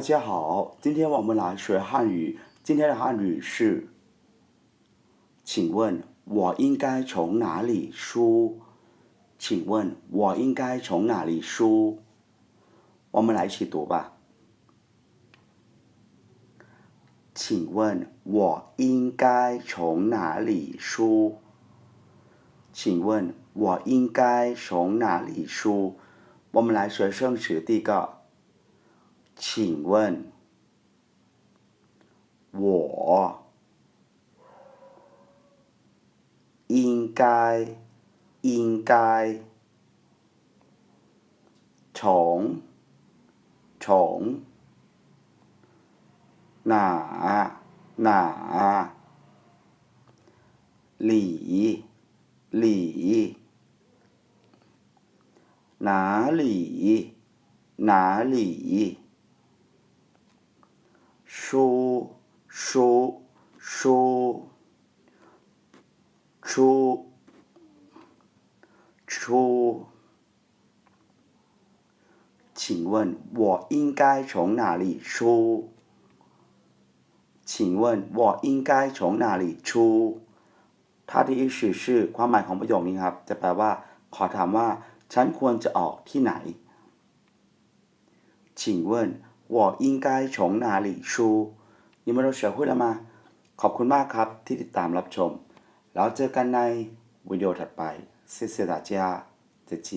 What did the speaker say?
大家好，今天我们来学汉语。今天的汉语是，请问我应该从哪里输？请问我应该从哪里输？我们来一起读吧。请问我应该从哪里输？请问我应该从哪里输？我们来学生词第一个。请问，我应该应该从从哪哪里里哪里哪里？输输输出出，请问我应该从哪里出？请问我应该从哪里出？它的意思是ความหมายของประโยคนี้ครับ จะแปลว่า ขอถามว่า ฉันควรจะออกที่ไหน请问 我应该从哪里出你们都学会了吗ขอบคุณมากครับที่ติดตามรับชมแล้วเจอกันในวิดีโอถัดไป谢谢大家再见